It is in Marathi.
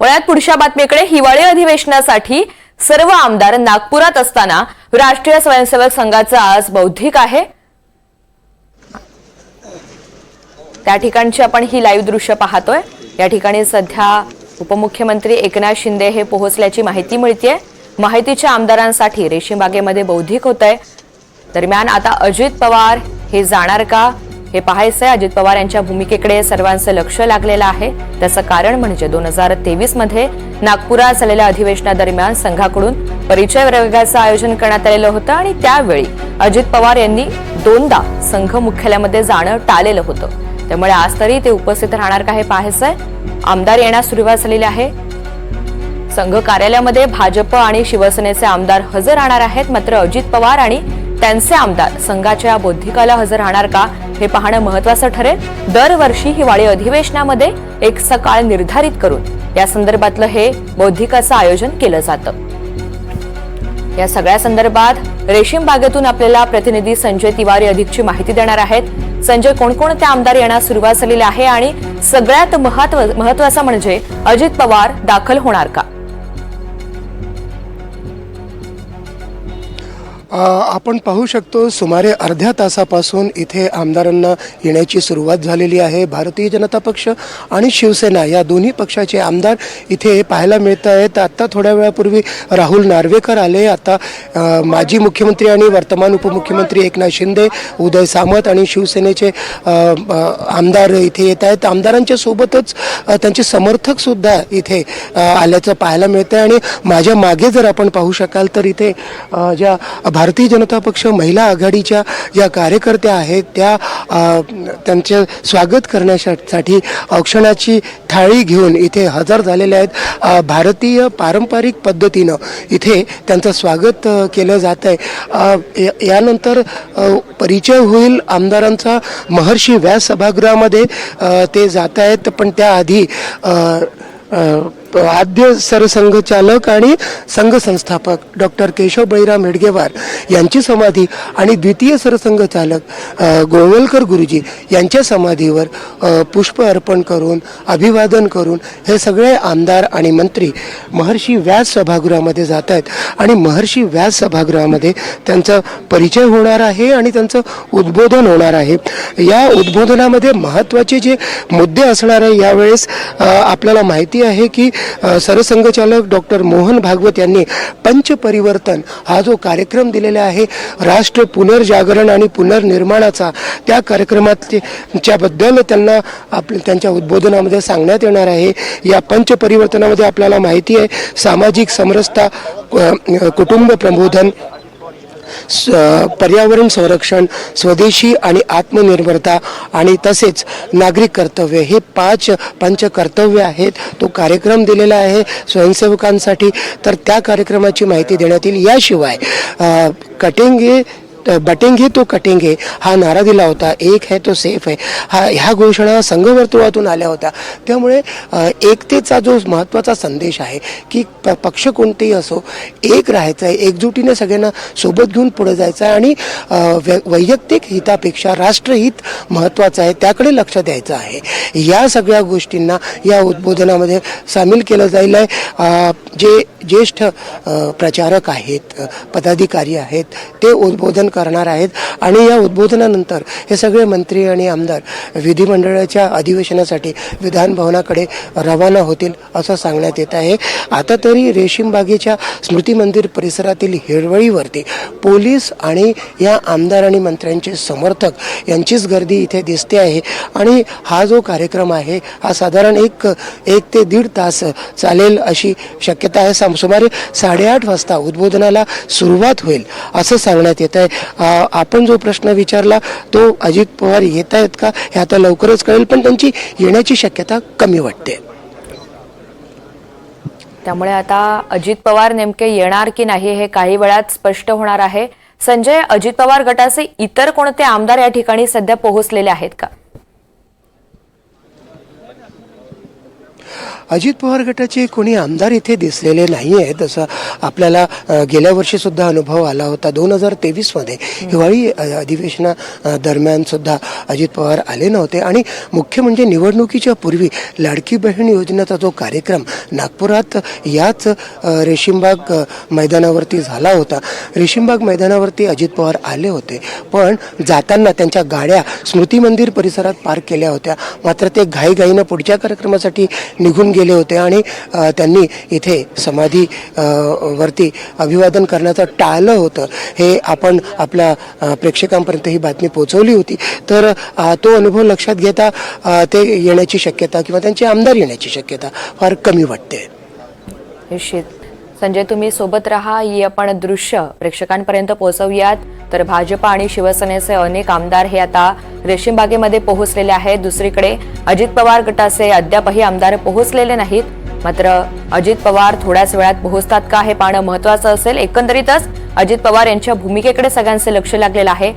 वळ्यात पुढच्या बातमीकडे हिवाळी अधिवेशनासाठी सर्व आमदार नागपुरात असताना राष्ट्रीय स्वयंसेवक संघाचा आज बौद्धिक आहे. त्या ठिकाणची आपण ही लाईव्ह दृश्य पाहतोय. या ठिकाणी सध्या उपमुख्यमंत्री एकनाथ शिंदे हे पोहोचल्याची माहिती मिळतीये. माहितीच्या आमदारांसाठी रेशीमबागेमध्ये बौद्धिक होत आहे दरम्यान आता अजित पवार हे जाणार का? हे पाहायचंय अजित पवार यांच्या भूमिकेकडे सर्वांचं लक्ष लागलेलं आहे. त्याचं कारण म्हणजे दोन हजार तेवीसमध्ये नागपुरात झालेल्या अधिवेशनादरम्यान संघाकडून परिचय वर्गाचं आयोजन करण्यात आलेलं होतं आणि त्यावेळी अजित पवार यांनी दोनदा संघ मुख्यालयामध्ये जाणं टाळलेलं होतं. त्यामुळे आज तरी ते उपस्थित राहणार का हे पाहायचंय? आमदार येण्यास सुरुवात झालेली आहे. संघ कार्यालयामध्ये भाजप आणि शिवसेनेचे आमदार हजर राहणार आहेत. मात्र अजित पवार आणि त्यांचे आमदार संघाच्या या बौद्धिकाला हजर राहणार का? हे पाहणं महत्वाचं ठरेल. दरवर्षी हिवाळी अधिवेशनामध्ये एक सकाळ निर्धारित करून या संदर्भातलं हे बौद्धिकाचं आयोजन केलं जातं. या सगळ्या संदर्भात रेशीम बागेतून आपल्याला प्रतिनिधी संजय तिवारी अधिकची माहिती देणार आहेत. संजय कोणकोणत्या आमदार येण्यास सुरुवात झालेली आहे आणि सगळ्यात महत्त्व महत्वाचं म्हणजे अजित पवार दाखल होणार का? आपण पाहू शकतो सुमारे अर्ध्या तासापासून इथे आमदारांना येण्याची सुरुवात झालेली आहे. भारतीय जनता पक्ष आणि शिवसेना या दोन्ही पक्षाचे आमदार इथे पाहायला मिळत आहेत. आत्ता थोड्या वेळापूर्वी राहुल नार्वेकर आले. आता माजी मुख्यमंत्री आणि वर्तमान उपमुख्यमंत्री एकनाथ शिंदे उदय सामंत आणि शिवसेनेचे आमदार इथे येत आहेत. आमदारांच्या सोबतच त्यांचे समर्थकसुद्धा इथे आल्याचं पाहायला मिळतं आहे आणि माझ्या मागे जर आपण पाहू शकाल तर इथे ज्या भारतीय जनता पक्ष महिला आघाडीच्या ज्या कार्यकर्त्या आहेत त्या त्यांचे स्वागत करण्यासाठी औक्षणाची थाळी घेऊन इथे हजर झालेल्या आहेत. भारतीय पारंपरिक पद्धतीनं इथे त्यांचं स्वागत केलं जात आहे. यानंतर परिचय होईल आमदारांचा महर्षी व्यास सभागृहामध्ये ते जात आहेत. पण त्याआधी आद्य सरसंघचालक आणि संघ संस्थापक डॉक्टर केशव बळीराम हेडगेवार यांची समाधी आणि द्वितीय सरसंघचालक गोवलकर गुरुजी यांच्या समाधीवर पुष्प अर्पण करून अभिवादन करून हे सगळे आमदार आणि मंत्री महर्षी व्यास सभागृहामध्ये जात आहेत. आणि महर्षी व्यास सभागृहामध्ये त्यांचा परिचय होणार आहे आणि त्यांचं उद्बोधन होणार आहे. या उद्बोधनामध्ये महत्त्वाचे जे मुद्दे असणार आहे यावेळेस आपल्याला माहिती आहे की सरसंघचालक डॉक्टर मोहन भागवत यांनी पंचपरिवर्तन हा जो कार्यक्रम दिलेला आहे राष्ट्र पुनर्जागरण आणि पुनर्निर्माणाचा त्या कार्यक्रमाच्याबद्दल त्यांना आप त्यांच्या उद्बोधनामध्ये सांगण्यात येणार आहे. या पंचपरिवर्तनामध्ये आपल्याला माहिती आहे सामाजिक समरसता कुटुंब प्रबोधन स- पर्यावरण संरक्षण स्वदेशी आणि आत्मनिर्भरता आणि तसेच नागरिक कर्तव्य हे पाच पंचकर्तव्य आहेत. तो कार्यक्रम दिलेला आहे स्वयंसेवकांसाठी. तर त्या कार्यक्रमाची माहिती देण्यात येईल. याशिवाय कटिंग बटेंगे तो कटेंगे. हा नारा दिला होता. एक है तो सेफ आहे हा ह्या घोषणा संघवर्तुळातून आल्या होत्या. त्यामुळे एकतेचा जो महत्त्वाचा संदेश आहे की प पक्ष कोणतेही असो एक राहायचं आहे. एकजुटीने सगळ्यांना सोबत घेऊन पुढे जायचं आहे आणि वै- वैयक्तिक हितापेक्षा राष्ट्रहित महत्त्वाचं आहे. त्याकडे लक्ष द्यायचं आहे. या सगळ्या गोष्टींना या उद्बोधनामध्ये सामील केलं जाईल आहे. जे ज्येष्ठ प्रचारक आहेत पदाधिकारी आहेत ते उद्बोधन करणार आहेत. आणि या उद्बोधनानंतर हे सगळे मंत्री आणि आमदार विधिमंडळाच्या अधिवेशनासाठी विधानभवनाकडे रवाना होतील असं सांगण्यात येत आहे. आता तरी रेशीमबागेच्या स्मृती मंदिर परिसरातील हिरवळीवरती पोलीस आणि या आमदार आणि मंत्र्यांचे समर्थक यांचीच गर्दी इथे दिसते आहे. आणि हा जो कार्यक्रम आहे हा साधारण एक एक ते दीड तास चालेल अशी शक्य शक्यता आहे. साम- सुमारे साडेआठ वाजता उद्बोधनाला सुरुवात होईल असं सांगण्यात येत आहे आपण जो प्रश्न विचारला तो अजित पवार येत आहेत का? हे आता लवकरच कळेल पण त्यांची येण्याची शक्यता कमी वाटते. त्यामुळे आता अजित पवार नेमके येणार की नाही हे काही वेळात स्पष्ट होणार आहे. संजय अजित पवार गटाचे इतर कोणते आमदार या ठिकाणी सध्या पोहोचलेले आहेत का? अजित पवार गटाचे कोणी आमदार इथे दिसलेले नाही आहेत असं आपल्याला गेल्या वर्षी सुद्धा अनुभव आला होता. दोन हजार तेवीसमध्ये हिवाळी अधिवेशना दरम्यानसुद्धा दरम्यान सुद्धा अजित पवार आले नव्हते. आणि मुख्य म्हणजे निवडणुकीच्या पूर्वी लाडकी बहीण योजनेचा जो कार्यक्रम नागपुरात याच रेशीमबाग मैदानावरती झाला होता. रेशीमबाग मैदानावरती अजित पवार आले होते. पण जाताना त्यांच्या गाड्या स्मृती मंदिर परिसरात पार्क केल्या होत्या. मात्र ते घाईघाईनं पुढच्या कार्यक्रमासाठी निघून गेले होते आणि त्यांनी इथे समाधी वरती अभिवादन करण्याचं टाळलं होतं. हे आपण आपल्या प्रेक्षकांपर्यंत ही बातमी पोहोचवली होती. तर तो अनुभव लक्षात घेता ते येण्याची शक्यता किंवा त्यांचे आमदार येण्याची शक्यता फार कमी वाटते. निश्चित. संजय तुम्ही सोबत राहा ही आपण दृश्य प्रेक्षकांपर्यंत पोहोचवूयात. तर भाजपा आणि शिवसेनेचे अनेक आमदार हे आता रेशीमबागेमध्ये पोहोचलेले आहेत. दुसरीकडे अजित पवार गटाचे अद्यापही आमदार पोहोचलेले नाहीत. मात्र अजित पवार थोड्याच वेळात पोहोचतात का हे पाहणं महत्वाचं असेल. एकंदरीतच अजित पवार यांच्या भूमिकेकडे सगळ्यांचे लक्ष लागलेलं आहे.